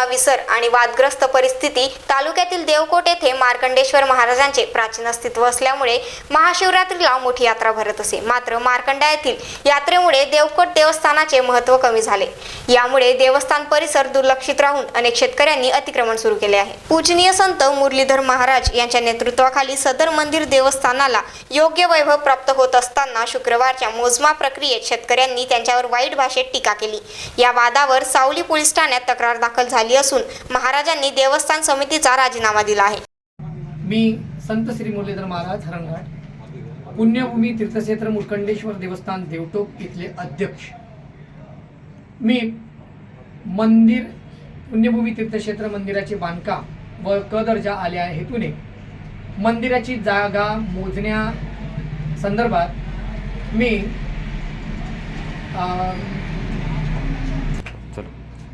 कामाचा विसर आणि वादग्रस्त परिस्थिती तालुक्यातील देवकोट येथे मार्कंडेश्वर महाराजांचे प्राचीन अस्तित्व असल्यामुळे महाशिवरात्रीला मोठी यात्रा भरत असे. मात्र मार्कंडा येथील यात्रेमुळे देवकोट देवस्थानाचे महत्त्व कमी झाले. यामुळे देवस्थान परिसर दुर्लक्षित राहून अनेक शेतकऱ्यांनी अतिक्रमण सुरू केले आहे. पूजनीय संत मुरलीधर महाराज यांच्या नेतृत्वाखाली सदर मंदिर देवस्थानाला योग्य वैभव प्राप्त होत असताना शुक्रवारच्या मोजमा प्रक्रियेत शेतकऱ्यांनी त्यांच्यावर वाईट भाषेत टीका केली. या वादावर सावली पोलीस ठाण्यात तक्रार दाखल झाली. असून महाराजांनी देवस्थान समितीचा राजीनामा दिला आहे. मी संत श्री मुरलीधर महाराज हरणघाट पुण्यभूमी तीर्थक्षेत्र मुरकंडेश्वर देवस्थान देवटोक इथले अध्यक्ष. मी मंदिर पुण्यभूमी तीर्थक्षेत्र मंदिराचे बांधकाम व क दर्जा आल्या हेतूने मंदिराची जागा मोजण्या संदर्भात मी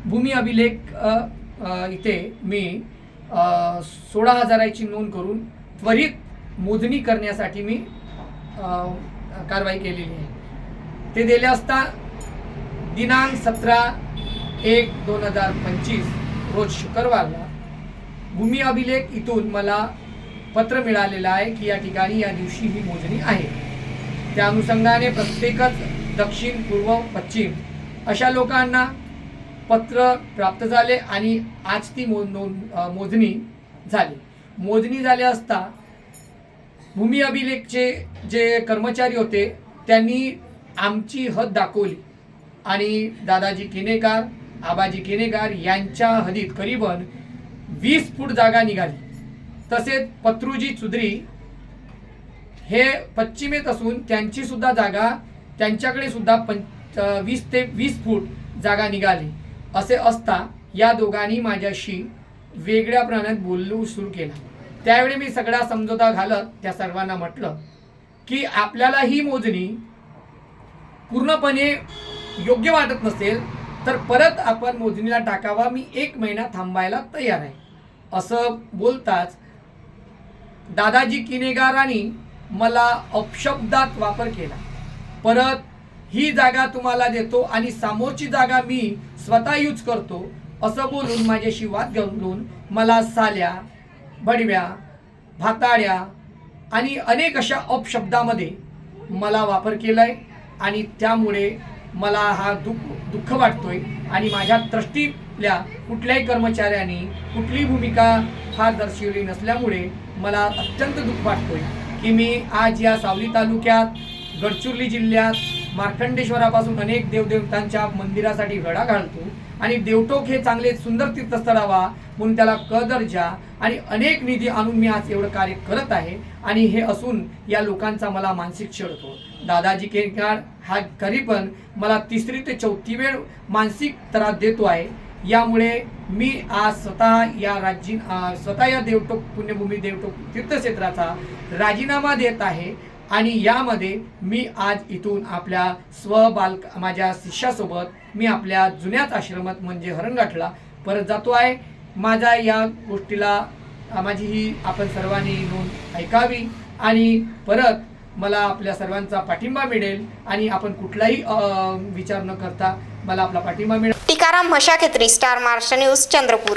भूमी अभिलेख इथे मी सोळा हजाराची नोंद करून त्वरित मोजणी करण्यासाठी मी कारवाई केलेली आहे. ते दिले असता दिनांक सतरा एक दोन हजार पंचवीस रोज शुक्रवारला भूमी अभिलेख इथून मला पत्र मिळालेलं आहे की या ठिकाणी या दिवशी ही मोजणी आहे. त्या अनुषंगाने प्रत्येकच दक्षिण पूर्व पश्चिम अशा लोकांना पत्र प्राप्त झाले आणि आज ती मो मोजणी झाली. मोजणी झाली असता भूमी अभिलेखचे जे कर्मचारी होते त्यांनी आमची हद दाखवली. आणि दादाजी किनेकार आबाजी किनेकार यांच्या हदीत करीबन वीस फूट जागा निघाली. तसेच पत्रुजी चुधरी हे पश्चिमेत असून त्यांची सुद्धा जागा त्यांच्याकडे सुद्धा पंच वीस ते वीस फूट जागा निघाली. असे असता या दोघांनी माझ्याशी वेगळ्या प्रमाणात बोलू सुरू केला. त्यावेळी मी सगळा समजोता घालत त्या सर्वांना म्हटलं की आपल्याला ही मोजणी पूर्णपणे योग्य वाटत नसेल तर परत आपण मोजणीला टाकावा मी एक महिना थांबायला तयार आहे. असं बोलताच दादाजी किनेगारांनी मला अपशब्दात वापर केला. परत ही जागा तुम्हाला देतो आणि समोरची जागा मी स्वतः यूज करतो असं बोलून माझ्याशी वाद घालून मला साल्या बडव्या भाताड्या आणि अनेक अशा अपशब्दामध्ये मला वापर केला आहे आणि त्यामुळे मला हा दुःख दुःख वाटतोय आणि माझ्या त्रष्टीतल्या कुठल्याही कर्मचाऱ्यांनी कुठली भूमिका फार दर्शवली नसल्यामुळे मला अत्यंत दुःख वाटतोय की मी आज या सावली तालुक्यात गडचिरोली जिल्ह्यात मार्खंडेश्वरापासून अनेक देवदेवतांच्या मंदिरासाठी घडा घालतो आणि देवटोक हे चांगले सुंदर तीर्थस्थळ व्हा म्हणून त्याला क दर्जा आणि अनेक निधी आणून मी आज एवढं कार्य करत आहे. आणि हे असून या लोकांचा मला मानसिक छळ होतो. दादाजी केरकार हा करी पण मला तिसरी ते चौथी वेळ मानसिक त्रास देतो आहे. यामुळे मी आज स्वतः या राज्य स्वतः या देवटोक पुण्यभूमी देवटोक तीर्थक्षेत्राचा राजीनामा देत आहे. आणि यामध्ये मी आज इथून आपल्या स्वबालक माझ्या शिष्यासोबत मी आपल्या जुन्याच आश्रमात म्हणजे हरणगाठला परत जातो आहे. माझा या गोष्टीला माझी ही आपण सर्वांनी नोंद ऐकावी आणि परत मला आपल्या सर्वांचा पाठिंबा मिळेल आणि आपण कुठलाही विचार न करता मला आपला पाठिंबा मिळेल. Tikaram Mashakhetri star Maharashtra news Chandrapur.